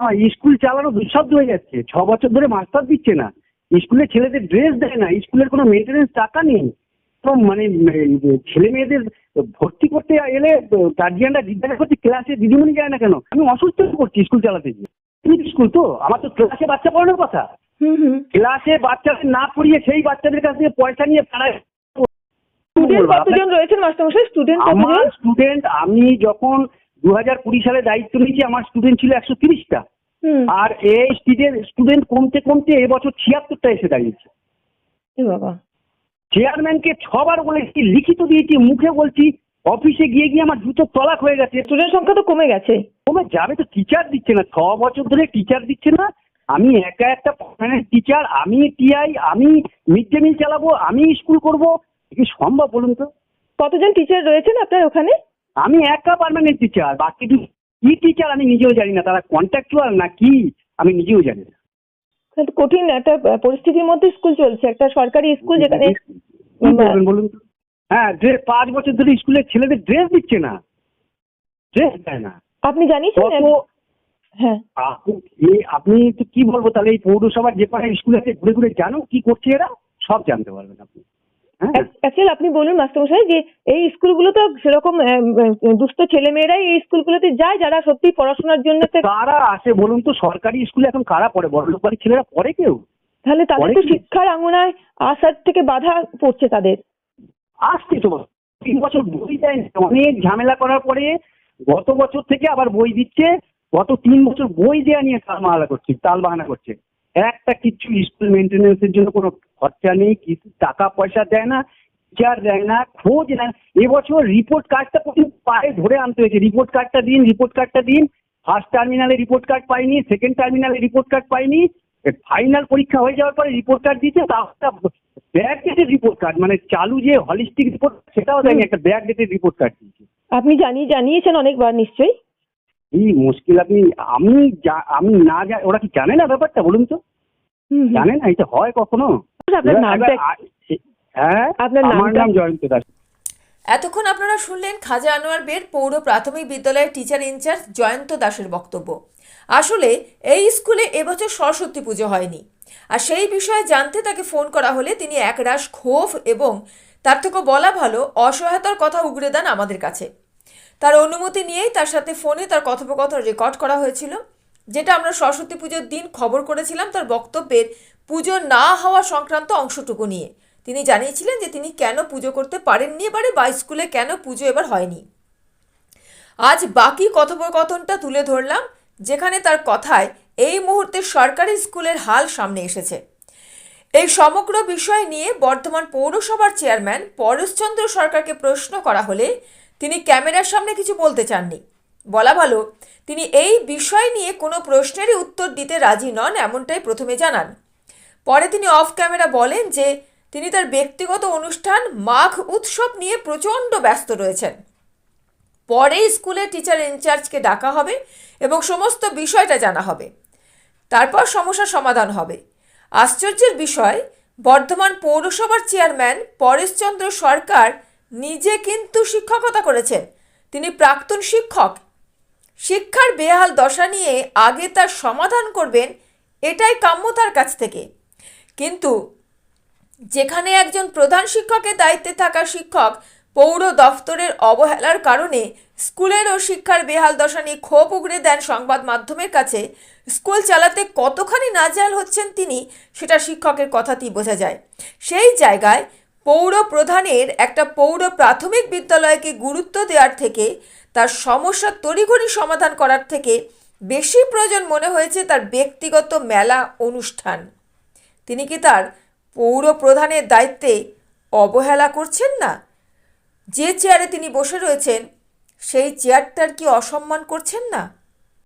আমার স্কুল চালানো দুঃসাধ্য হয়ে যাচ্ছে। ছ বছর ধরে মাস্টার দিচ্ছে না। স্কুলে ছেলেদের ড্রেস দেয় না। স্কুলের কোনো মেনটেনেন্স টাকা নেই। তো মানে ছেলে মেয়েদের ভর্তি করতে এলে গার্জিয়ানরা জিজ্ঞাসা করছে ক্লাসে দিদিমণি যায় না কেন? আমি অসুস্থ হয়ে পড়ছি স্কুল চালাতে গিয়ে। স্কুল তো? আমার তো ক্লাসে বাচ্চা পড়ানোর কথা। ক্লাসে বাচ্চাদের না পড়িয়ে সেই বাচ্চাদের কাছ থেকে পয়সা নিয়ে পাড়ায় স্টুডেন্ট কতজন রয়েছেন মাস্টারমশাই? স্টুডেন্ট আমার স্টুডেন্ট আমি যখন দু হাজার কুড়ি সালে দায়িত্ব নিয়েছি আমার স্টুডেন্ট ছিল একশো তিরিশটা। আর এই স্টুডেন্ট স্টুডেন্ট কমতে কমতে এবছর ছিয়াত্তরটা এসে দাঁড়িয়েছে। বাবা। চেয়ারম্যানকে ছবার বলেছি লিখিত দিয়েছি মুখে বলছি অফিসে গিয়ে গিয়ে আমার জুতো তলাক হয়ে গেছে। স্টুডেন্ট সংখ্যা তো কমে গেছে। কমে যাবে তো টিচার দিচ্ছে না ছ বছর ধরে টিচার দিচ্ছে না। আমি একা একটা পার্মানেন্ট টিচার আমি টিআই আমি মিড ডে মিল চালাবো আমি স্কুল করব কি সম্ভব বলুন তো? কতজন টিচার রয়েছেন আপনার ওখানে? আমি একা পার্মানেন্ট টিচার বাকি কি টিচার আমি নিজেও জানি না তারা কন্ট্রাকচুয়াল না কি আমি নিজেও জানি না। কঠিন একটা পরিস্থিতির মধ্যে স্কুল চলছে একটা সরকারি স্কুল যেখানে বলুন তো। হ্যাঁ ড্রেস পাঁচ বছর ধরে স্কুলের ছেলেদের ড্রেস দিচ্ছে না ড্রেস দেয় না। আপনি জানিয়েছেন হ্যাঁ। আপনি- তো কি বলব তাহলে এই পৌরসভার যে পাড়ায় স্কুল আছে ঘুরে ঘুরে জানো কি করছে এরা সব জানতে পারবেন আপনি। অ্যাকচুয়ালি আপনি বলুন মাস্টারমশাই যে এই স্কুলগুলো তো সেরকম দুস্থ ছেলেমেয়েরাই এই স্কুলগুলোতে যায় যারা সত্যি পড়াশোনার জন্য কারা আসে বলুন তো? সরকারি স্কুলে এখন কারা পড়ে? বড় লোক বাড়ির ছেলেরা পড়ে কেউ? তাহলে তাদের তো শিক্ষার আঙুনায় আসার থেকে বাধা পড়ছে তাদের। আসছে তো। তিন বছর বই দেয় অনেক ঝামেলা করার পরে গত বছর থেকে আবার বই দিচ্ছে। গত তিন বছর বই দেওয়া নিয়ে তাল বাহানা করছে তাল বাহানা করছে। একটা কিচ্ছু স্কুল মেনটেন্যান্সের জন্য কোনো খরচা নেই কিছু টাকা পয়সা দেয় না টিচার দেয় না খোঁজ নেয় এবছর রিপোর্ট কার্ডটা পর্যন্ত পায়ে ধরে আনতে হয়েছে। রিপোর্ট কার্ডটা দিন রিপোর্ট কার্ডটা দিন। ফার্স্ট টার্মিনালে রিপোর্ট কার্ড পাইনি সেকেন্ড টার্মিনালে রিপোর্ট কার্ড পাইনি। ফাইনাল পরীক্ষা হয়ে যাওয়ার পরে রিপোর্ট কার্ড দিচ্ছে একটা ব্যাক ডেটের রিপোর্ট কার্ড মানে চালু যে হলিস্টিক রিপোর্ট সেটাও দেয়নি একটা ব্যাক ডেটের রিপোর্ট কার্ড দিয়েছে। আপনি জানিয়ে জানিয়েছেন অনেকবার নিশ্চয়ই। এই মুশকিল আপনি আমি আমি না ওরা কি জানে না ব্যাপারটা বলুন তো। জানে না এটা হয় কখনো? হ্যাঁ আমার নাম জয়ন্ত দাস। এতক্ষণ আপনারা শুনলেন খাজা আনোয়ার বের পৌর প্রাথমিক বিদ্যালয়ের টিচার ইনচার্জ জয়ন্ত দাসের বক্তব্য। আসলে এই স্কুলে এবছর সরস্বতী পুজো হয়নি। আর সেই বিষয়ে জানতে তাকে ফোন করা হলে তিনি একরাশ ক্ষোভ এবং তার থেকেও বলা ভালো অসহায়তার কথা উগড়ে দেন আমাদের কাছে। তার অনুমতি নিয়েই তার সাথে ফোনে তার কথোপকথন রেকর্ড করা হয়েছিল। যেটা আমরা সরস্বতী পুজোর দিন খবর করেছিলাম, তার বক্তব্যের পুজো না হওয়া সংক্রান্ত অংশটুকু নিয়ে। তিনি জানিয়েছিলেন যে তিনি কেন পুজো করতে পারেননি, এবারে বা স্কুলে কেন পুজো এবার হয়নি। আজ বাকি কথোপকথনটা তুলে ধরলাম, যেখানে তার কথায় এই মুহূর্তে সরকারি স্কুলের হাল সামনে এসেছে। এই সমগ্র বিষয় নিয়ে বর্ধমান পৌরসভার চেয়ারম্যান পরেশচন্দ্র সরকারকে প্রশ্ন করা হলে তিনি ক্যামেরার সামনে কিছু বলতে চাননি। বলা ভালো, তিনি এই বিষয় নিয়ে কোনো প্রশ্নেরই উত্তর দিতে রাজি নন এমনটাই প্রথমে জানান। পরে তিনি অফ ক্যামেরা বলেন যে, তিনি তার ব্যক্তিগত অনুষ্ঠান মাঘ উৎসব নিয়ে প্রচণ্ড ব্যস্ত রয়েছেন। পরে স্কুলের টিচার ইনচার্জকে ডাকা হবে এবং সমস্ত বিষয়টা জানা হবে। তারপর সমস্যার সমাধান হবে। আশ্চর্যের বিষয়, বর্ধমান পৌরসভার চেয়ারম্যান পরেশচন্দ্র সরকার নিজে কিন্তু শিক্ষকতা করেছেন। তিনি প্রাক্তন শিক্ষক শিক্ষার বেহাল দশা নিয়ে আগে তার সমাধান করবেন এটাই কাম্য তার কাছ থেকে। কিন্তু যেখানে একজন প্রধান শিক্ষকের দায়িত্বে থাকা শিক্ষক পৌর দফতরের অবহেলার কারণে স্কুলের ও শিক্ষার বেহাল দশা নিয়ে ক্ষোভ উগড়ে দেন সংবাদ মাধ্যমের কাছে, স্কুল চালাতে কতখানি নাজেহাল হচ্ছেন তিনি সেটা শিক্ষকের কথাতেই বোঝা যায়। সেই জায়গায় পৌর প্রধানের একটা পৌর প্রাথমিক বিদ্যালয়কে গুরুত্ব দেওয়ার থেকে তার সমস্যা তড়িঘড়ি সমাধান করার থেকে বেশি প্রয়োজন মনে হয়েছে তার ব্যক্তিগত মেলা অনুষ্ঠান। তিনি কি তার পৌর প্রধানের দায়িত্বে অবহেলা করছেন না? যে চেয়ারে তিনি বসে রয়েছেন, সেই চেয়ারটার কি অসম্মান করছেন না?